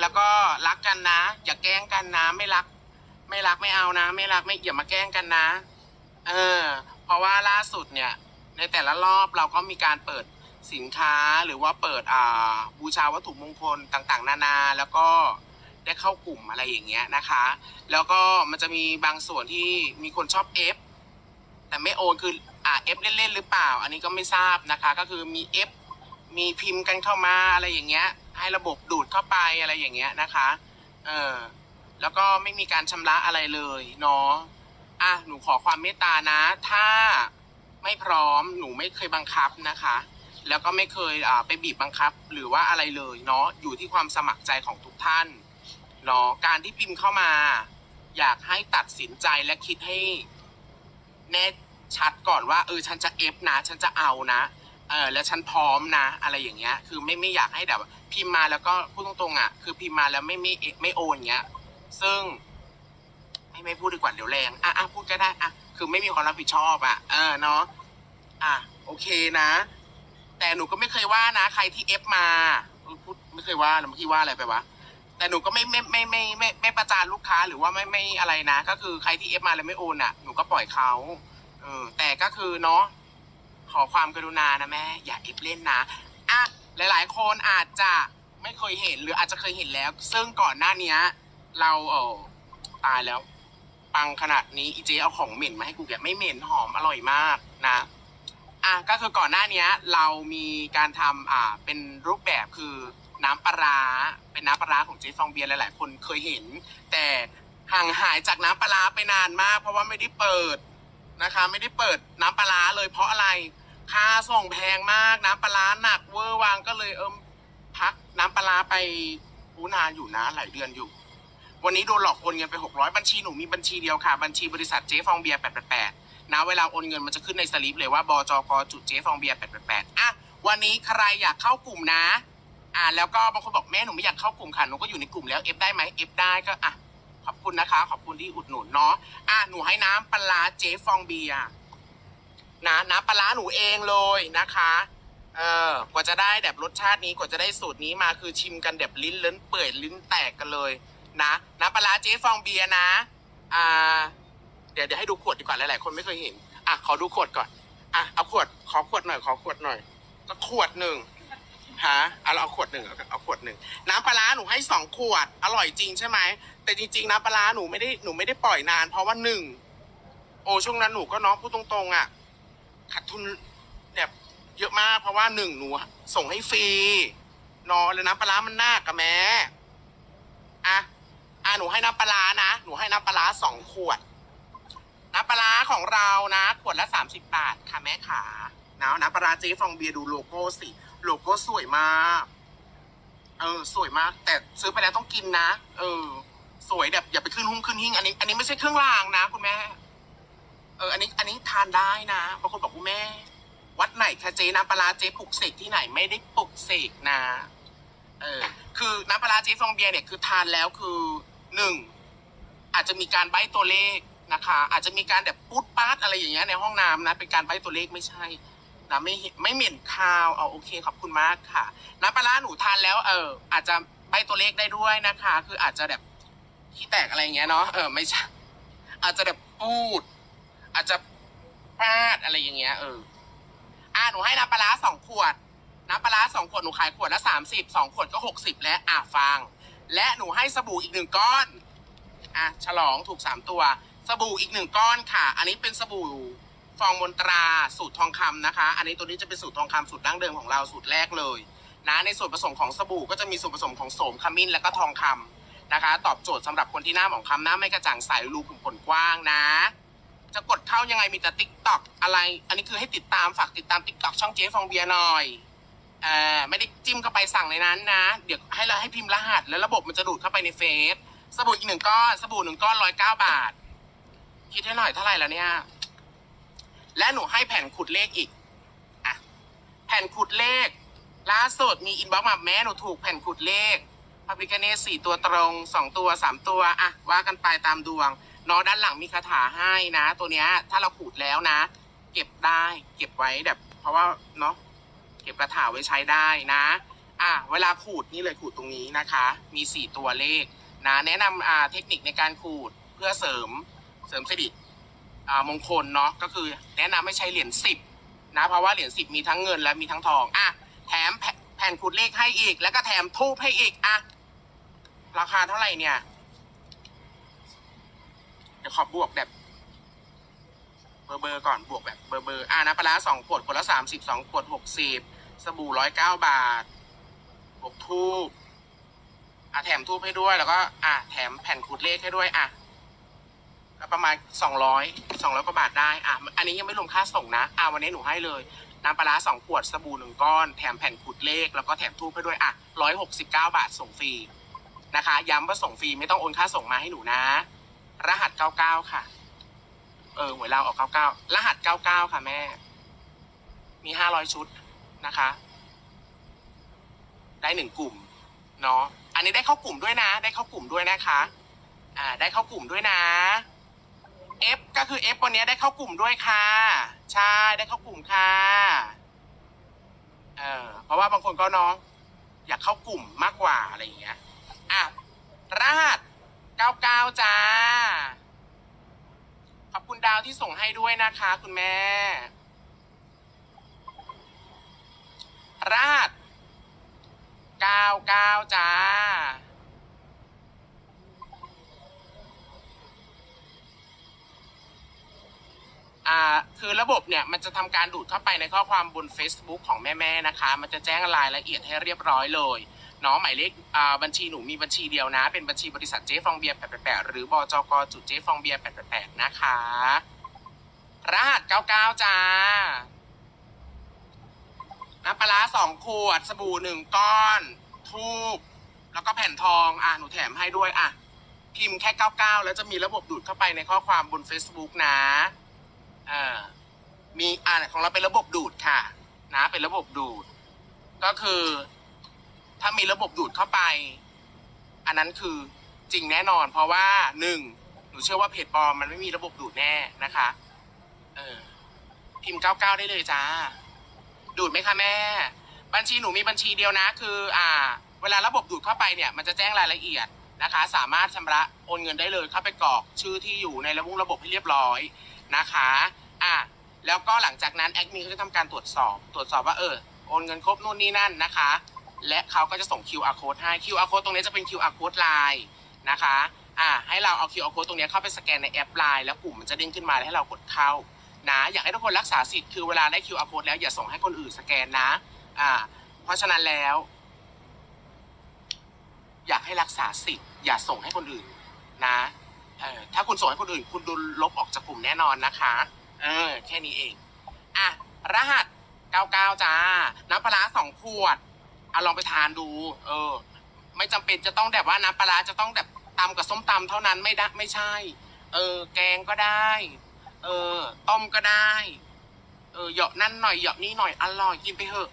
แล้วก็รักกันนะ อย่าแกล้งกันนะไม่รัก ไม่รักไม่เอานะ ไม่รักไม่อย่ามาแกล้งกันนะ เออ เพราะว่าล่าสุดเนี่ย ในแต่ละรอบเราก็มีการเปิดสินค้าหรือว่าเปิดอ่าบูชาวัตถุมงคลต่างๆ นานาแล้วก็ได้เข้ากลุ่มอะไรอย่างเงี้ยนะคะ แล้วก็มันจะมีบางส่วนที่มีคนชอบเอฟแต่ไม่โอนคืออ่าเอฟเล่นๆหรือเปล่า อันนี้ก็ไม่ทราบนะคะ ก็คือมีเอฟมีพิมพ์กันเข้ามาอะไรอย่างเงี้ย ให้ระบบดูดเข้าไปอะไรอย่างเงี้ยนะคะ เออแล้วก็ไม่มีการชำระอะไรเลยเนาะอะหนูขอความเมตตานะ ถ้าไม่พร้อมหนูไม่เคยบังคับนะคะ แล้วก็ไม่เคยอ่าไปบีบบังคับหรือว่าอะไรเลยเนาะอยู่ที่ความสมัครใจของทุกท่านเนาะการที่พิมพ์เข้ามา อยากให้ตัดสินใจและคิดให้แน่ชัดก่อนว่า เออฉันจะเอฟนะ ฉันจะเอานะ เออแล้วฉันพร้อมนะ อะไรอย่างเงี้ย คือไม่ไม่อยากให้แบบพิมพ์มาแล้วก็พูดตรงๆอะ คือพิมพ์มาแล้วไม่ไม่ไม่โอนเงี้ย ซึ่ง ไม่ไม่พูดดีกว่าเดี๋ยวแรงอะอะพูดก็ได้อะคือไม่มีความรับผิดชอบอะเออเนาะอะโอเคนะ แต่หนูก็ไม่เคยว่านะ ใครที่เอฟมาพูดไม่เคยว่านะเมื่อกี้ว่าอะไรไปวะแต่หนูก็ไม่ไม่ไม่ไม่ไม่ไม่ไม่ประจานลูกค้าหรือว่าไม่ไม่อะไรนะ ก็คือใครที่เอฟมาแล้วไม่โอนอะหนูก็ปล่อยเขาเออแต่ก็คือเนาะ ขอความกรุณานะแม่ อย่าเอฟเล่นนะอะหลาย ๆ คนอาจจะไม่เคยเห็นหรืออาจจะเคยเห็นแล้ว ซึ่งก่อนหน้านี้เราเออตายแล้ว ปังขนาดนี้อีเจเอาของเหม็นมาให้กูแกไม่เหม็นหอมอร่อยมากนะอะก็คือก่อนหน้านี้เรามีการทำอ่าเป็นรูปแบบคือน้ำปลาเป็นน้ำปลาของเจ๊ฟองเบียร์หลาย ๆ คนเคยเห็น แต่ห่างหายจากน้ำปลาไปนานมาก เพราะว่าไม่ได้เปิดนะคะ ไม่ได้เปิดน้ำปลาเลยเพราะอะไร ค่าส่งแพงมากน้ำปลาร้าหนักเวอร์วางก็เลยเอิมพักน้ำปลาร้าไปอู้นานอยู่นะหลายเดือนอยู่ วันนี้โดนหลอกโอนเงินไป600บัญชีหนูมีบัญชีเดียวค่ะ บัญชีบริษัทเจ๊ฟองเบียร์888นะเวลาโอนเงินมันจะขึ้นในสลิปเลยว่าบจกจุดเจ๊ฟองเบียร์888อะวันนี้ใครอยากเข้ากลุ่มนะ อ่าแล้วก็บางคนบอกแม่หนูไม่อยากเข้ากลุ่มค่ะหนูก็อยู่ในกลุ่มแล้วเอฟได้ไหมเอฟได้ก็อะขอบคุณนะคะ ขอบคุณที่อุดหนุนเนาะอะหนูให้น้ำปลาร้าเจ๊ฟองเบียร์ นะน้ำปลาร้าหนูเองเลยนะคะ เออกว่าจะได้แบบรสชาตินี้กว่าจะได้สูตรนี้มาคือชิมกันแบบลิ้นเลิ้นเปื่อยลิ้นแตกกันเลย นะน้ำปลาร้าเจ๊ฟองเบียร์นะ อ่า เดี๋ยวเดี๋ยวให้ดูขวดดีกว่าหลายๆคนไม่เคยเห็น อะขอดูขวดก่อน อะเอาขวดขอขวดหน่อยขอขวดหน่อยก็ขวดหนึ่งฮะเอาเราเอาขวดหนึ่งเอาขวดหนึ่งน้ำปลาร้าหนูให้สองขวด อร่อยจริงใช่ไหมแต่จริง ๆ น้ำปลาร้าหนูไม่ได้หนูไม่ได้ปล่อยนาน เพราะว่าหนึ่งโอ้ช่วงนั้นหนูก็น้องพูดตรงๆอะ ขาดทุนแบบเยอะมากเพราะว่าหนึ่งหนูส่งให้ฟรีนอะแล้วน้ำปลาร้ามันน่ากับแม่อะอะหนูให้น้ำปลาร้านะ หนูให้น้ำปลาร้าสองขวด น้ำปลาร้าของเรานะ ขวดละสามสิบบาทค่ะแม่ขานะน้ำปลาร้าเจ๊ฟองเบียร์ดูโลโก้สิ โลโก้สวยมาก เออ สวยมาก แต่ซื้อไปแล้วต้องกินนะ เออ สวยแบบอย่าไปขึ้นหุ้มขึ้นหิ้งอันนี้ อันนี้ไม่ใช่เครื่องรางนะคุณแม่ เอออันนี้อันนี้ทานได้นะบางคนบอกคุณแม่ วัดไหนคะเจ๊น้ำปลาร้าเจ๊ปลุกเสกที่ไหนไม่ได้ปลุกเสกนะ เออ คือน้ำปลาร้าเจ๊ฟองเบียร์เนี่ยคือทานแล้วคือหนึ่งอาจจะมีการใบ้ตัวเลขนะคะ อาจจะมีการแบบปูดปาดอะไรอย่างเงี้ยในห้องน้ำนะเป็นการใบ้ตัวเลขไม่ใช่นะไม่เห็นไม่เหม็นคาวเอาโอเคขอบคุณมากค่ะน้ำปลาร้าหนูทานแล้ว เออ อาจจะใบตัวเลขได้ด้วยนะคะ คืออาจจะแบบขี้แตกอะไรอย่างเงี้ยเนาะเออไม่ใช่อาจจะแบบปูด อาจจะปาดอะไรอย่างเงี้ยเอออ่าหนูให้น้ำปลาร้าสองขวด น้ำปลาร้าสองขวดหนูขายขวดละสามสิบสองขวดก็หกสิบแล้วอะฟัง และหนูให้สบู่อีกหนึ่งก้อน อะฉลองถูกสามตัว สบู่อีกหนึ่งก้อนค่ะ อันนี้เป็นสบู่ฟองมนตราสูตรทองคำนะคะ อันนี้ตัวนี้จะเป็นสูตรทองคำสูตรดั้งเดิมของเราสูตรแรกเลยนะในส่วนผสมของสบู่ก็จะมีส่วนผสมของโสมขมิ้นและก็ทองคำนะคะ ตอบโจทย์สำหรับคนที่หน้าหมองคล้ำหน้าไม่กระจ่างใสรูขุมขนกว้างนะ จะกดเข้ายังไงมีแต่ติ๊กต็อกอะไร อันนี้คือให้ติดตามฝากติดตามติ๊กต็อกช่องเจ๊ฟองเบียร์หน่อยเอ่อไม่ได้จิ้มเข้าไปสั่งในนั้นนะ เดี๋ยวให้เราให้พิมพ์รหัส แล้วระบบมันจะดูดเข้าไปในเฟซสบู่อีกหนึ่งก้อนสบู่หนึ่งก้อนร้อยเก้าบาท คิดให้หน่อยเท่าไหร่แล้วเนี่ย และหนูให้แผ่นขุดเลขอีกอะแผ่นขุดเลขล่าสุดมีอินบ็อกซ์มาแม่หนูถูกแผ่นขุดเลขพาพิกเนสสี่ตัวตรงสองตัวสามตัวอะว่ากันไปตามดวง เนาะด้านหลังมีคาถาให้นะ ตัวเนี้ย ถ้าเราขูดแล้วนะ เก็บได้ เก็บไว้แบบ เพราะว่าเนาะเก็บคาถาไว้ใช้ได้นะ อะเวลาขูดนี่เลยขูดตรงนี้นะคะ มีสี่ตัวเลขนะแนะนำอ่าเทคนิคในการขูดเพื่อเสริมเสริมสิริอ่ามงคลเนาะก็คือ แนะนำให้ใช้เหรียญสิบนะเพราะว่าเหรียญสิบมีทั้งเงินและมีทั้งทองอะแถมแผ่นแผ่นขูดเลขให้อีก แล้วก็แถมทูบให้อีกอะราคาเท่าไหร่เนี่ย เดี๋ยวขอบวกแบบ เบอร์เบอร์ก่อนบวกแบบเบอร์เบอร์อ่านะปลาร้าสองขวดขวดละสามสิบสองขวดหกสิบสบู่ร้อยเก้าบาทบวกทูบอะแถมทูบให้ด้วยแล้วก็ อะแถมแผ่นขูดเลขให้ด้วยอะประมาณสองร้อยสองร้อยกว่าบาทได้อะอันนี้ยังไม่รวมค่าส่งนะอะวันนี้หนูให้เลยน้ำปลาร้าสองขวดสบู่หนึ่งก้อน แถมแผ่นขูดเลข แล้วก็แถมทูบให้ด้วยอะร้อยหกสิบเก้าบาทส่งฟรีนะคะ ย้ำว่าส่งฟรีไม่ต้องโอนค่าส่งมาให้หนูนะ รหัสเก้าเก้าค่ะ เออหวยเราออกเก้าเก้ารหัสเก้าเก้าค่ะแม่ มีห้าร้อยชุดนะคะ ได้หนึ่งกลุ่มเนาะอันนี้ได้เข้ากลุ่มด้วยนะ ได้เข้ากลุ่มด้วยนะคะ อ่า ได้เข้ากลุ่มด้วยนะ F ก็คือ F วันนี้ได้เข้ากลุ่มด้วยค่ะ ใช่ได้เข้ากลุ่มค่ะเออเพราะว่าบางคนก็เนาะอยากเข้ากลุ่มมากกว่าอะไรอย่างเงี้ยอะรหัส เก้าเก้าจ้า ขอบคุณดาวที่ส่งให้ด้วยนะคะ คุณแม่รหัสเก้าเก้าจ้า อ่า คือระบบเนี่ย มันจะทำการดูดเข้าไปในข้อความบน Facebook ของแม่ ๆ นะคะ มันจะแจ้งรายละเอียดให้เรียบร้อยเลย เนาะหมายเลขอ่าบัญชีหนูมีบัญชีเดียวนะ เป็นบัญชีบริษัทเจ๊ฟองเบียร์888 หรือบจกจุดเจ๊ฟองเบียร์888 นะคะรหัส99 จ้า น้ำปลาร้าสองขวด สบู่หนึ่งก้อน ทูบแล้วก็แผ่นทอง อะ หนูแถมให้ด้วยอะ พิมพ์แค่ 99 แล้วจะมีระบบดูดเข้าไปในข้อความบน Facebook นะอ่ามีอ่าของเราเป็นระบบดูดค่ะ นะ เป็นระบบดูด ก็คือ ถ้ามีระบบดูดเข้าไป อันนั้นคือจริงแน่นอน เพราะว่าหนึ่งหนูเชื่อว่าเพจปลอมมันไม่มีระบบดูดแน่นะคะ เออพิมพ์เก้าเก้าได้เลยจ้า ดูดไหมคะแม่ บัญชีหนูมีบัญชีเดียวนะ คือ อ่า เวลาระบบดูดเข้าไปเนี่ย มันจะแจ้งรายละเอียดนะคะ สามารถชำระโอนเงินได้เลยเข้าไปกรอกชื่อที่อยู่ในระบบระบบให้เรียบร้อยนะคะ อะแล้วก็หลังจากนั้นแอดมินเขาจะทำการตรวจสอบ ตรวจสอบว่าเออโอนเงินครบนู่นนี่นั่นนะคะ และเขาก็จะส่ง QR code ให้ QR code ตรงนี้จะเป็น QR code Line นะคะอ่าให้เราเอา QR code ตรงนี้เข้าไปสแกนในแอป Line แล้วกลุ่มมันจะเด้งขึ้นมาให้เรากดเข้านะอยากให้ทุกคนรักษาสิทธิ์คือเวลาได้ QR code แล้วอย่าส่งให้คนอื่นสแกนนะอ่าเพราะฉะนั้นแล้ว อยากให้รักษาสิทธิ์อย่าส่งให้คนอื่นนะเออถ้าคุณส่งให้คนอื่น คุณโดนลบออกจากกลุ่มแน่นอนนะคะเออแค่นี้เองอะรหัส 99 จ้า น้ำปลาสองขวด อาลองไปทานดู เออ ไม่จำเป็นจะต้องแบบว่าน้ำปลาร้าจะต้องแบบตำกับส้มตำเท่านั้นไม่ได้ไม่ใช่ เออ แกงก็ได้ เออ ต้มก็ได้ เออเหยาะนั่นหน่อยเหยาะนี่หน่อยอร่อยกินไปเถอะ